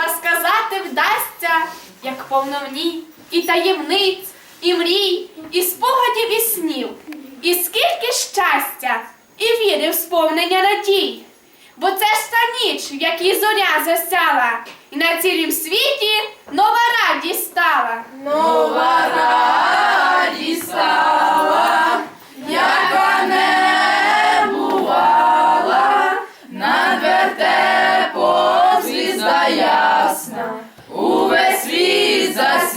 Хіба сказати вдасться, як повно в ній і таємниць, і мрій, і спогадів, і снів, і скільки щастя, і віри в сповнення надій. Бо це ж та ніч, в якій зоря засяла, і на цілім світі нова радість стала. Нова радість стала,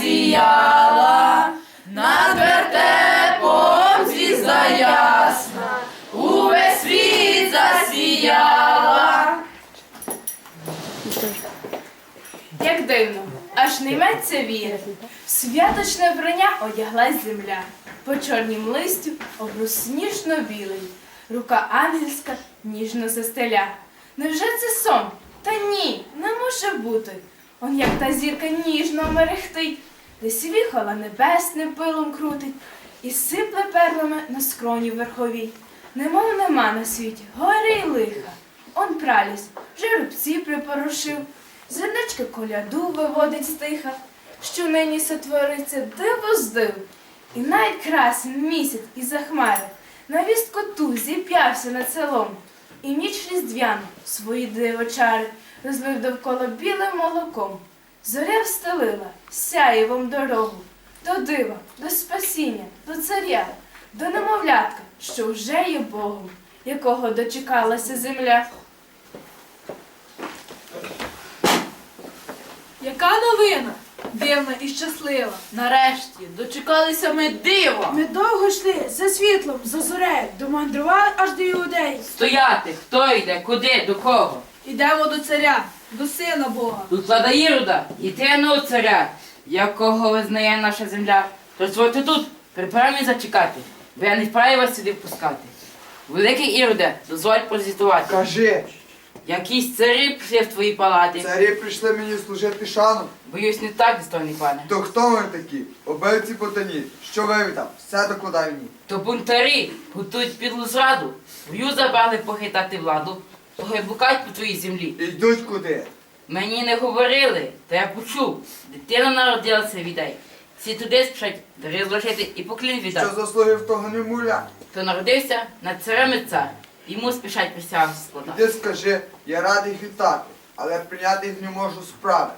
засіяла, над вертепом звізда ясна, увесь світ засіяла. Як дивно, аж не йметься віри. В святочне вбрання одяглась земля, по чорнім листю обрус сніжно білий, рука ангельська ніжно застеля. Невже це сон? Та ні, не може бути. Он як та зірка ніжно мерехтить, десь віхола небесним пилом крутить, і сипле перлами на скроні верховій. Немов нема на світі, горі й лиха. Он праліс, вже рубці припорошив, зернички коляду виводить стиха, що нині сотвориться диво з див. І навіть красен місяць із-за хмари, на вістку ту зіп'явся над селом, і ніч різдвяну свої дивочари розлив довкола білим молоком. Зоря встелила сяєвом дорогу, до дива, до спасіння, до царя, до немовлятка, що вже є Богом, якого дочекалася земля. Яка новина? Дивна і щаслива. Нарешті дочекалися ми дива. Ми довго йшли за світлом, за зорею, домандрували аж до іудеї. Стояти, хто йде, куди, до кого? Ідемо до царя, до сина Бога. Тут влада Ірода, і тиного царя, якого визнає наша земля. Тож звольте тут, при прамі зачекати, бо я не вправі вас сюди впускати. Великий Іроде, дозволь прозвітувати. Кажи, Якісь царі прийшли в твої палати. царі прийшли мені служити шану. Боюсь, не так, достойний пане. То хто ви такі? Обильці потані. Що ви там? Все докладай мені. То бунтарі готують підлу зраду. Бою забрали похитати владу, й по твоїй землі. І йдуть куди? Мені не говорили, та я почув. Дитина народилася віддай. Всі туди спішать дари зложити і поклін віддати. Що заслужив того немуля? Хто народився над царем і цар. Йому спішать присягу складати. Іди скажи, я радий вітати, але прийняти їх не можу справи.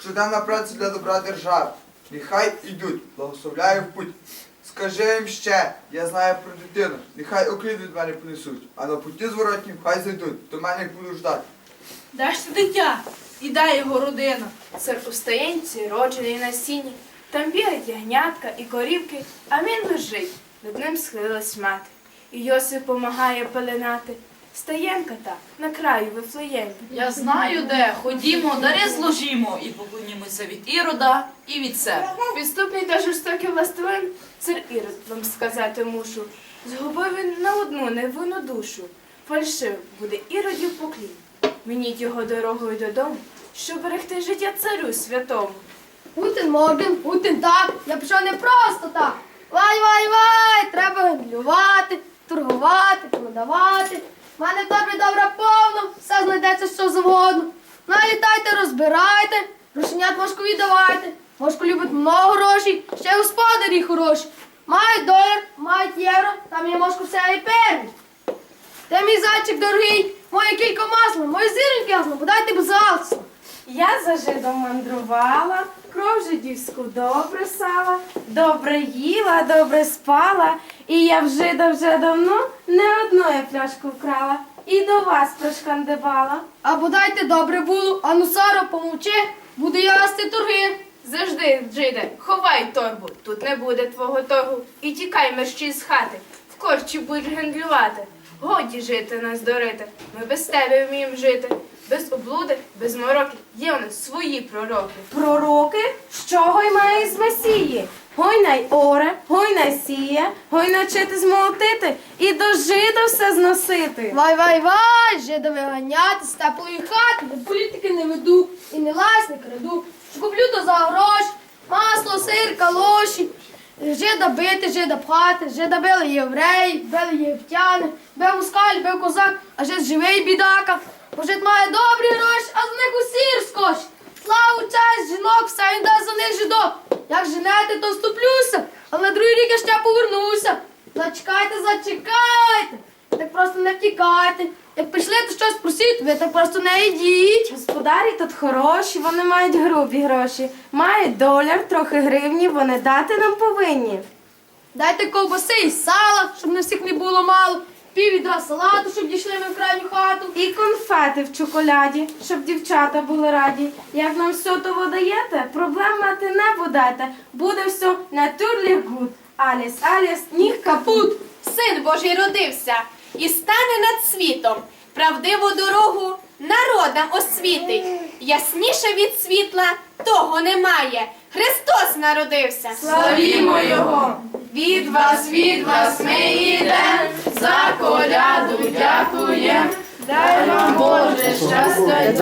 Щоденна праця для добра держави. Нехай ідуть, благословляю в путь. Скажи їм ще, я знаю про дитину, нехай оклін від мене понесуть, а на путі зворотнім хай зайдуть, до мене їх буду ждати. Дашся дитя? І дай його родина? Сир у стоянці, роджений на сіні, там бігають ягнятка і корівки, а він лежить, над ним схилилась мати. І Йосип помагає пеленати. Стаєнка та на краю вифлеємі. Я знаю де. Ходімо, дари зложімо і поклонімося від Ірода і від себе. Підступний та жорстокий властелин, цар Ірод, вам сказати мушу. Згубив він на одну невинну душу. Фальшив буде іродів поклін. Мініть його дорогою додому, щоб берегти життя царю святому. Путін Морген, Путін так. Я пішов не просто так. Вай, вай, вай! Треба гандлювати, торгувати, продавати. В мене добре, добре повно, все знайдеться що завгодно. Налітайте, розбирайте, грошенят мошкові давайте. Мошко любить много грошей, ще й господарі хороші. Мають долар, мають євро, там є мошко все і перві. Де мій зайчик дорогий, моє кілько масла, моє зіроньке ясно, подайте без галсу. Я за жидом мандрувала, кров жидівську добре сала, добре їла, добре спала, і я в жида вже давно не одну я пляшку вкрала, і до вас прошкандибала. А бодайте добре було, а ну Саро, помовчи, буду я вести торги. Завжди, Джиде, ховай торбу, тут не буде твого торгу, і тікай мерщій з хати, в корчі будеш гендлювати. Годі жити нас дорити, ми без тебе вміємо жити, без облуди, без мороки, є у нас свої пророки. Пророки, що гой має з Месії? Гой най оре, гой най сіє, гой навчити змолотити і до жида все зносити. Вай, вай, вай, жида виганяти з теплої хати, де політики не веду і не лась, не краду. Що куплю то за гроші, масло, сир, калоші. Жида бити, жида пхати, жида били євреї, били єгиптяни, бив москаль, бив козак, а жид живий бідака. Бо жид має добрі гроші, а з них усі розкоші. жінок, все він за них жидок. Як женете, то вступлюся, але другий рік я ще повернуся. Зачекайте, зачекайте. Так просто не втікайте. Як прийшли, то щось просіть, ви так просто не йдіть. Господарі тут хороші, вони мають грубі гроші. Мають доляр, трохи гривні, вони дати нам повинні. Дайте ковбаси і сала, щоб на всіх не було мало. Пів відра салату, щоб дійшли ми в крайню хату. І конфети в чоколяді, щоб дівчата були раді. Як нам все того даєте, проблем мати не будете. Буде все натюрлі гуд. Аліс, аліс, ніг капут. Син Божий родився і стане над світом. Правдиву дорогу народам освітить. Ясніше від світла того немає. Христос народився. Славімо його! Від вас, від вас ми йдем, за коляду дякуєм. Дай вам Боже щастя.